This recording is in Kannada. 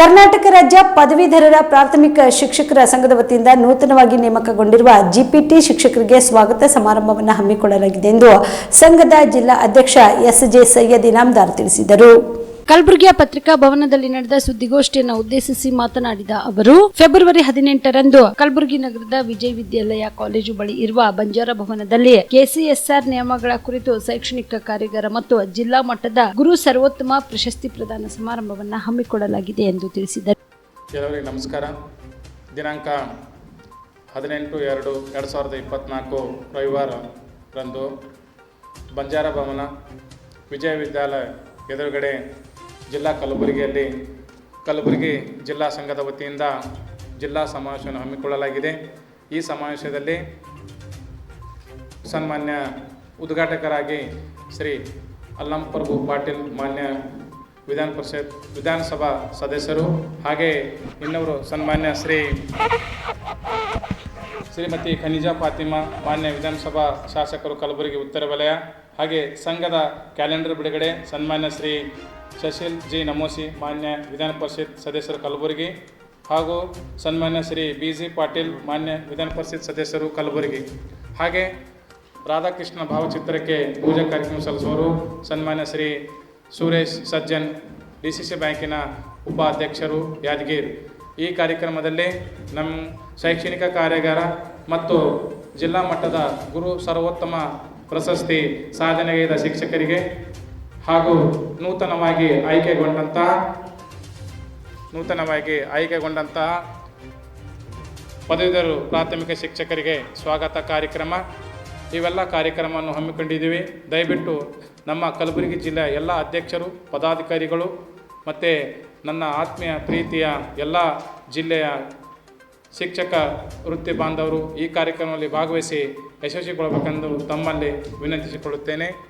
ಕರ್ನಾಟಕ ರಾಜ್ಯ ಪದವೀಧರರ ಪ್ರಾಥಮಿಕ ಶಿಕ್ಷಕರ ಸಂಘದ ವತಿಯಿಂದ ನೂತನವಾಗಿ ನೇಮಕಗೊಂಡಿರುವ ಜಿಪಿಟಿ ಶಿಕ್ಷಕರಿಗೆ ಸ್ವಾಗತ ಸಮಾರಂಭವನ್ನು ಹಮ್ಮಿಕೊಳ್ಳಲಾಗಿದೆ ಎಂದು ಸಂಘದ ಜಿಲ್ಲಾ ಅಧ್ಯಕ್ಷ ಎಸ್ ಜೆ ಸೈಯದ್ ಇನಾಮ್ದಾರ್ ತಿಳಿಸಿದರು. ಕಲಬುರಗಿಯ ಪತ್ರಿಕಾ ಭವನದಲ್ಲಿ ನಡೆದ ಸುದ್ದಿಗೋಷ್ಠಿಯನ್ನು ಉದ್ದೇಶಿಸಿ ಮಾತನಾಡಿದ ಅವರು, ಫೆಬ್ರವರಿ ಹದಿನೆಂಟರಂದು ಕಲಬುರಗಿ ನಗರದ ವಿಜಯ ವಿದ್ಯಾಲಯ ಕಾಲೇಜು ಬಳಿ ಇರುವ ಬಂಜಾರ ಭವನದಲ್ಲಿ ಕೆಸಿಎಸ್ಆರ್ ನಿಯಮಗಳ ಕುರಿತು ಶೈಕ್ಷಣಿಕ ಕಾರ್ಯಗಾರ ಮತ್ತು ಜಿಲ್ಲಾ ಮಟ್ಟದ ಗುರು ಸರ್ವೋತ್ತಮ ಪ್ರಶಸ್ತಿ ಪ್ರದಾನ ಸಮಾರಂಭವನ್ನು ಹಮ್ಮಿಕೊಳ್ಳಲಾಗಿದೆ ಎಂದು ತಿಳಿಸಿದರು. ಎಲ್ಲರಿಗೂ ನಮಸ್ಕಾರ. ದಿನಾಂಕ ಹದಿನೆಂಟು ಎರಡು ಎರಡು ಸಾವಿರದ ಇಪ್ಪತ್ತ್ನಾಲ್ಕು ರವಿವಾರರಂದು ಬಂಜಾರ ಭವನ ವಿಜಯ ವಿದ್ಯಾಲಯ ಎದುರುಗಡೆ ಜಿಲ್ಲಾ ಕಲಬುರಗಿಯಲ್ಲಿ, ಕಲಬುರಗಿ ಜಿಲ್ಲಾ ಸಂಘದ ವತಿಯಿಂದ ಜಿಲ್ಲಾ ಸಮಾವೇಶವನ್ನು ಹಮ್ಮಿಕೊಳ್ಳಲಾಗಿದೆ. ಈ ಸಮಾವೇಶದಲ್ಲಿ ಸನ್ಮಾನ್ಯ ಉದ್ಘಾಟಕರಾಗಿ ಶ್ರೀ ಅಲ್ಲಂ ಪ್ರಭು ಪಾಟೀಲ್ ಮಾನ್ಯ ವಿಧಾನ ಪರಿಷತ್, ವಿಧಾನಸಭಾ ಸದಸ್ಯರು ಹಾಗೆ ಇನ್ನವರು ಸನ್ಮಾನ್ಯ ಶ್ರೀ ಶ್ರೀಮತಿ ಖನಿಜಾ ಫಾತಿಮಾ, ಮಾನ್ಯ ವಿಧಾನಸಭಾ ಶಾಸಕರು ಕಲಬುರಗಿ ಉತ್ತರ ವಲಯ ಹಾಗೆ ಸಂಘದ ಕ್ಯಾಲೆಂಡರ್ ಬಿಡುಗಡೆ ಸನ್ಮಾನ್ಯ ಶ್ರೀ ಶಶಿಲ್ ಜಿ ನಮೋಸಿ, ಮಾನ್ಯ ವಿಧಾನ ಪರಿಷತ್ ಸದಸ್ಯರು ಕಲಬುರಗಿ ಹಾಗೂ ಸನ್ಮಾನ್ಯ ಶ್ರೀ ಬಿ ಜಿ ಪಾಟೀಲ್, ಮಾನ್ಯ ವಿಧಾನ ಪರಿಷತ್ ಸದಸ್ಯರು ಕಲಬುರಗಿ. ಹಾಗೆ ರಾಧಾಕೃಷ್ಣ ಭಾವಚಿತ್ರಕ್ಕೆ ಪೂಜಾ ಕಾರ್ಯಕ್ರಮ ಸಲ್ಲಿಸುವರು. ಸನ್ಮಾನ್ಯ Shri Suresh Sajjan, D C C ಬ್ಯಾಂಕಿನ ಉಪಾಧ್ಯಕ್ಷರು ಯಾದಗಿರಿ. ಈ ಕಾರ್ಯಕ್ರಮದಲ್ಲಿ ನಮ್ಮ ಶೈಕ್ಷಣಿಕ ಕಾರ್ಯಾಗಾರ ಮತ್ತು ಜಿಲ್ಲಾ ಮಟ್ಟದ ಗುರು ಸರ್ವೋತ್ತಮ ಪ್ರಶಸ್ತಿ ಸಾಧನೆಗೈದ ಶಿಕ್ಷಕರಿಗೆ ಹಾಗೂ ನೂತನವಾಗಿ ಆಯ್ಕೆಗೊಂಡಂತಹ ನೂತನವಾಗಿ ಆಯ್ಕೆಗೊಂಡಂತಹ ಪದವೀಧರು ಪ್ರಾಥಮಿಕ ಶಿಕ್ಷಕರಿಗೆ ಸ್ವಾಗತ ಕಾರ್ಯಕ್ರಮ. ಇವೆಲ್ಲ ಕಾರ್ಯಕ್ರಮವನ್ನು ಹಮ್ಮಿಕೊಂಡಿದ್ದೀವಿ. ದಯವಿಟ್ಟು ನಮ್ಮ ಕಲಬುರಗಿ ಜಿಲ್ಲೆಯ ಎಲ್ಲ ಅಧ್ಯಕ್ಷರು, ಪದಾಧಿಕಾರಿಗಳು ಮತ್ತು ನನ್ನ ಆತ್ಮೀಯ ಪ್ರೀತಿಯ ಎಲ್ಲ ಜಿಲ್ಲೆಯ ಶಿಕ್ಷಕ ವೃತ್ತಿ ಬಾಂಧವರು ಈ ಕಾರ್ಯಕ್ರಮದಲ್ಲಿ ಭಾಗವಹಿಸಿ ಯಶಸ್ವಿಗೊಳ್ಳಬೇಕೆಂದು ತಮ್ಮಲ್ಲಿ ವಿನಂತಿಸಿಕೊಳ್ಳುತ್ತೇನೆ.